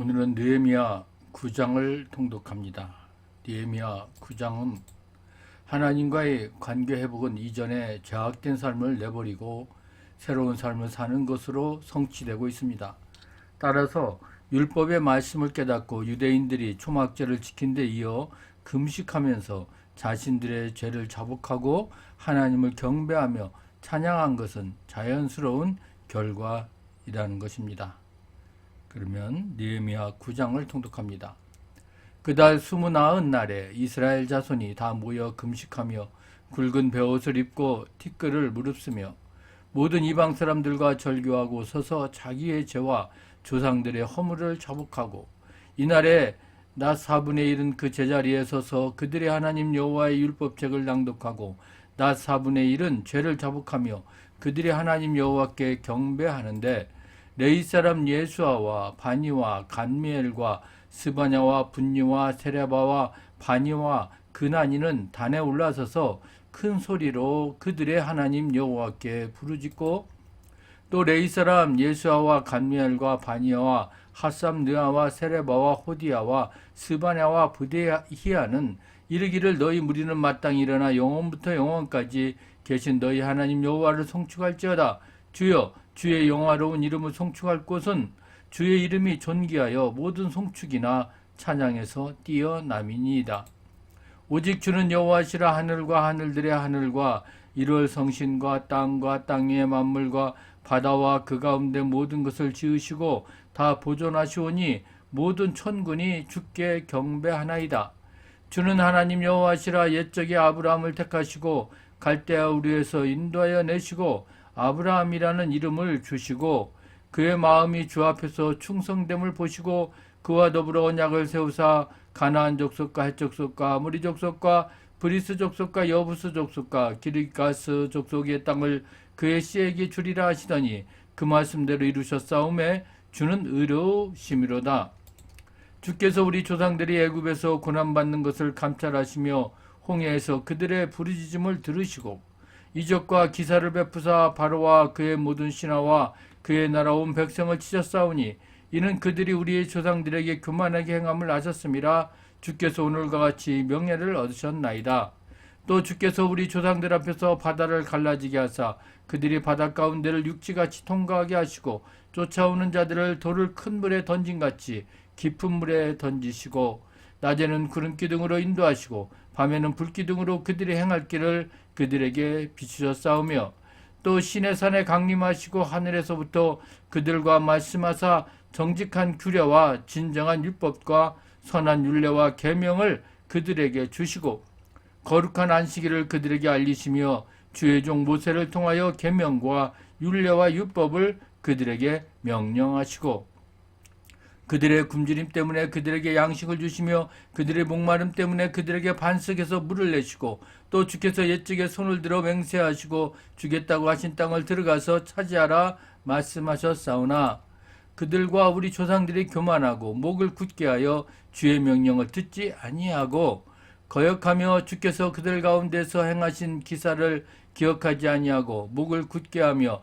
오늘은 느헤미야 9장을 통독합니다. 느헤미야 9장은 하나님과의 관계 회복은 이전에 제약된 삶을 내버리고 새로운 삶을 사는 것으로 성취되고 있습니다. 따라서 율법의 말씀을 깨닫고 유대인들이 초막제를 지킨 데 이어 금식하면서 자신들의 죄를 자복하고 하나님을 경배하며 찬양한 것은 자연스러운 결과이라는 것입니다. 그러면 느헤미야 9장을 통독합니다. 그달 스무 나흔 날에 이스라엘 자손이 다 모여 금식하며 굵은 베옷을 입고 티끌을 무릅쓰며 모든 이방 사람들과 절교하고 서서 자기의 죄와 조상들의 허물을 자복하고 이날에 낮 4분의 1은 그 제자리에 서서 그들의 하나님 여호와의 율법책을 낭독하고 낮 4분의 1은 죄를 자복하며 그들의 하나님 여호와께 경배하는데 레이 사람 예수아와 바니와 간미엘과 스바냐와 분니와 세레바와 바니와 그나니는 단에 올라서서 큰 소리로 그들의 하나님 여호와께 부르짖고 또 레이 사람 예수아와 간미엘과 바니아와 하삼 느아와 세레바와 호디아와 스바냐와 부데히아는 이르기를 너희 무리는 마땅히 일어나 영원부터 영원까지 계신 너희 하나님 여호와를 송축할지어다. 주여 주의 영화로운 이름을 송축할 곳은 주의 이름이 존귀하여 모든 송축이나 찬양에서 뛰어남이니이다. 오직 주는 여호와시라 하늘과 하늘들의 하늘과 일월 성신과 땅과 땅의 만물과 바다와 그 가운데 모든 것을 지으시고 다 보존하시오니 모든 천군이 주께 경배하나이다. 주는 하나님 여호와시라 옛적에 아브라함을 택하시고 갈대아 우리에서 인도하여 내시고 아브라함이라는 이름을 주시고 그의 마음이 주 앞에서 충성됨을 보시고 그와 더불어 언약을 세우사 가나안 족속과 헷 족속과 아무리 족속과 브리스 족속과 여부스 족속과 기르가스 족속의 땅을 그의 씨에게 주리라 하시더니 그 말씀대로 이루셨사오매 주는 의로우심이로다. 주께서 우리 조상들이 애굽에서 고난받는 것을 감찰하시며 홍해에서 그들의 부르짖음을 들으시고 이적과 기사를 베푸사 바로와 그의 모든 신하와 그의 나라 온 백성을 치셨사오니 이는 그들이 우리의 조상들에게 교만하게 행함을 아셨음이라 주께서 오늘과 같이 명예를 얻으셨나이다. 또 주께서 우리 조상들 앞에서 바다를 갈라지게 하사 그들이 바다 가운데를 육지같이 통과하게 하시고 쫓아오는 자들을 돌을 큰 물에 던진같이 깊은 물에 던지시고 낮에는 구름 기둥으로 인도하시고 밤에는 불 기둥으로 그들이 행할 길을 그들에게 비추셨사오며 또 신의 산에 강림하시고 하늘에서부터 그들과 말씀하사 정직한 규례와 진정한 율법과 선한 율례와 계명을 그들에게 주시고 거룩한 안식일을 그들에게 알리시며 주의 종 모세를 통하여 계명과 율례와 율법을 그들에게 명령하시고 그들의 굶주림 때문에 그들에게 양식을 주시며 그들의 목마름 때문에 그들에게 반석에서 물을 내시고 또 주께서 옛적에 손을 들어 맹세하시고 주겠다고 하신 땅을 들어가서 차지하라 말씀하셨사오나 그들과 우리 조상들이 교만하고 목을 굳게 하여 주의 명령을 듣지 아니하고 거역하며 주께서 그들 가운데서 행하신 기사를 기억하지 아니하고 목을 굳게 하며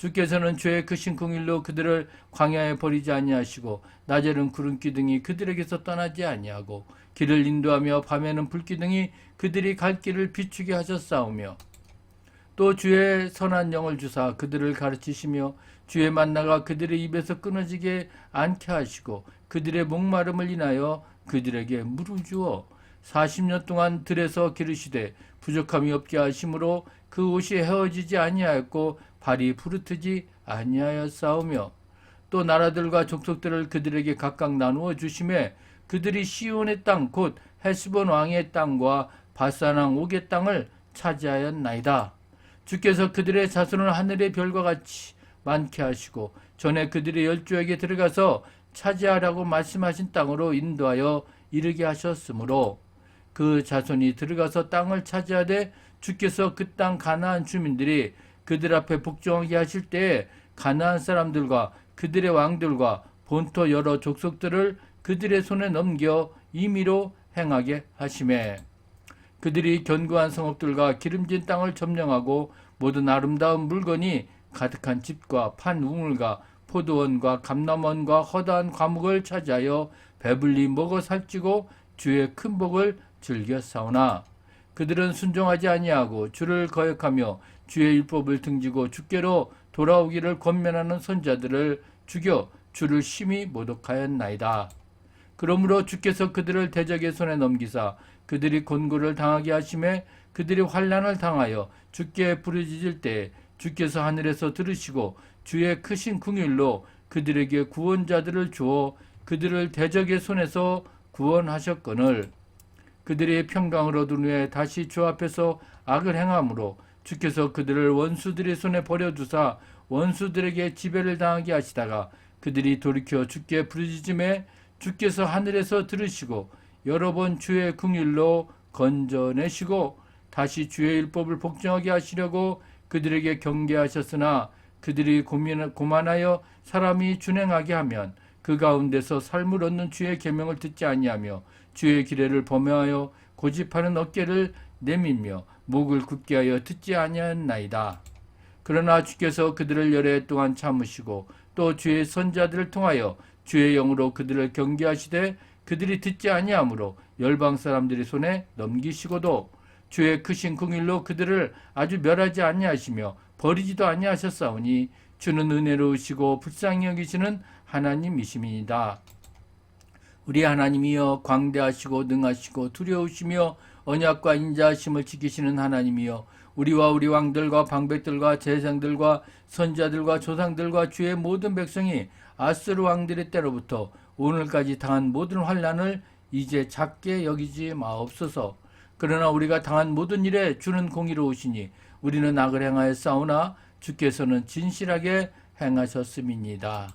주께서는 죄의 크신 궁일로 그들을 광야에 버리지 아니하시고 낮에는 구름 기둥이 그들에게서 떠나지 아니하고 길을 인도하며 밤에는 불 기둥이 그들이 갈 길을 비추게 하셨사오며 또 주의 선한 영을 주사 그들을 가르치시며 주의 만나가 그들의 입에서 끊어지게 않게 하시고 그들의 목마름을 인하여 그들에게 물을 주어 40년 동안 들에서 기르시되 부족함이 없게 하심으로 그 옷이 헤어지지 아니하였고 발이 부르트지 아니하였사오며 또 나라들과 족속들을 그들에게 각각 나누어 주심에 그들이 시온의 땅 곧 헤스본 왕의 땅과 바산 왕 옥의 땅을 차지하였나이다. 주께서 그들의 자손을 하늘의 별과 같이 많게 하시고 전에 그들의 열조에게 들어가서 차지하라고 말씀하신 땅으로 인도하여 이르게 하셨으므로 그 자손이 들어가서 땅을 차지하되 주께서 그 땅 가나안 주민들이 그들 앞에 복종하게 하실 때에 가나안 사람들과 그들의 왕들과 본토 여러 족속들을 그들의 손에 넘겨 임의로 행하게 하심에 그들이 견고한 성읍들과 기름진 땅을 점령하고 모든 아름다운 물건이 가득한 집과 판 우물과 포도원과 감남원과 허다한 과목을 차지하여 배불리 먹어 살찌고 주의 큰 복을 즐겨 싸우나 그들은 순종하지 아니하고 주를 거역하며 주의 율법을 등지고 주께로 돌아오기를 권면하는 선자들을 죽여 주를 심히 모독하였나이다. 그러므로 주께서 그들을 대적의 손에 넘기사 그들이 곤고를 당하게 하심에 그들이 환란을 당하여 주께 부르짖을 때 주께서 하늘에서 들으시고 주의 크신 궁율로 그들에게 구원자들을 주어 그들을 대적의 손에서 구원하셨거늘 그들이 평강을 얻은 후에 다시 주 앞에서 악을 행함으로 주께서 그들을 원수들의 손에 버려두사 원수들에게 지배를 당하게 하시다가 그들이 돌이켜 주께 부르짖음에 주께서 하늘에서 들으시고 여러 번 주의 궁일로 건져내시고 다시 주의 율법을 복종하게 하시려고 그들에게 경계하셨으나 그들이 고만하여 사람이 준행하게 하면 그 가운데서 삶을 얻는 주의 계명을 듣지 아니하며 주의 기례를 범하여 고집하는 어깨를 내밀며 목을 굳게 하여 듣지 아니하였나이다. 그러나 주께서 그들을 해 동안 참으시고 또 주의 선자들을 통하여 주의 영으로 그들을 경계하시되 그들이 듣지 아니하므로 열방 사람들의 손에 넘기시고도 주의 크신 궁일로 그들을 아주 멸하지 아니하시며 버리지도 아니하셨사오니 주는 은혜로우시고 불쌍히 여기시는 하나님이심이니이다. 우리 하나님이여 광대하시고 능하시고 두려우시며 언약과 인자하심을 지키시는 하나님이여 우리와 우리 왕들과 방백들과 제상들과 선자들과 조상들과 주의 모든 백성이 아스르 왕들의 때로부터 오늘까지 당한 모든 환란을 이제 작게 여기지 마옵소서. 그러나 우리가 당한 모든 일에 주는 공의로우시니 우리는 악을 행하여 싸우나 주께서는 진실하게 행하셨음이니이다.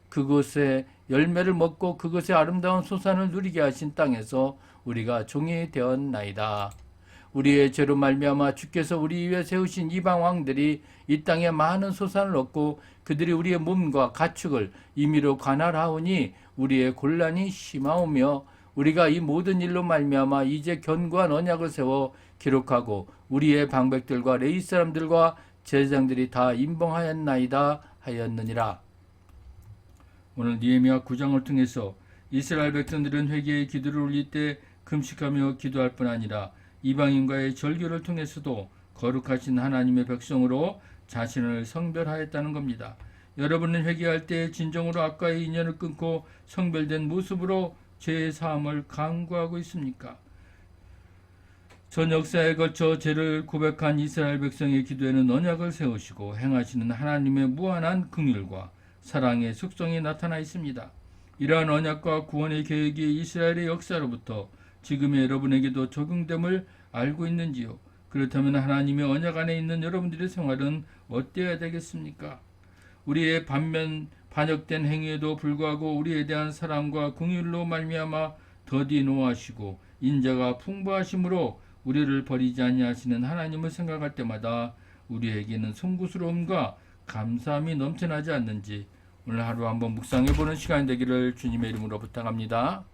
그곳에 열매를 먹고 그것의 아름다운 소산을 누리게 하신 땅에서 우리가 종이 되었나이다. 우리의 죄로 말미암아 주께서 우리 위에 세우신 이방 왕들이 이 땅에 많은 소산을 얻고 그들이 우리의 몸과 가축을 임의로 관할하오니 우리의 곤란이 심하오며 우리가 이 모든 일로 말미암아 이제 견고한 언약을 세워 기록하고 우리의 방백들과 레이 사람들과 제사장들이 다 임봉하였나이다 하였느니라. 오늘 니에미아 9장을 통해서 이스라엘 백성들은 회개의 기도를 올릴 때 금식하며 기도할 뿐 아니라 이방인과의 절교를 통해서도 거룩하신 하나님의 백성으로 자신을 성별하였다는 겁니다. 여러분은 회개할 때 진정으로 악과의 인연을 끊고 성별된 모습으로 죄의 사함을 강구하고 있습니까? 전 역사에 걸쳐 죄를 고백한 이스라엘 백성의 기도에는 언약을 세우시고 행하시는 하나님의 무한한 긍휼과 사랑의 속성이 나타나 있습니다. 이러한 언약과 구원의 계획이 이스라엘의 역사로부터 지금의 여러분에게도 적용됨을 알고 있는지요? 그렇다면 하나님의 언약 안에 있는 여러분들의 생활은 어때야 되겠습니까? 우리의 반면 반역된 행위에도 불구하고 우리에 대한 사랑과 긍휼로 말미암아 더디 노하시고 인자가 풍부하심으로 우리를 버리지 아니하시는 하나님을 생각할 때마다 우리에게는 송구스러움과 감사함이 넘쳐나지 않는지 오늘 하루 한번 묵상해 보는 시간이 되기를 주님의 이름으로 부탁합니다.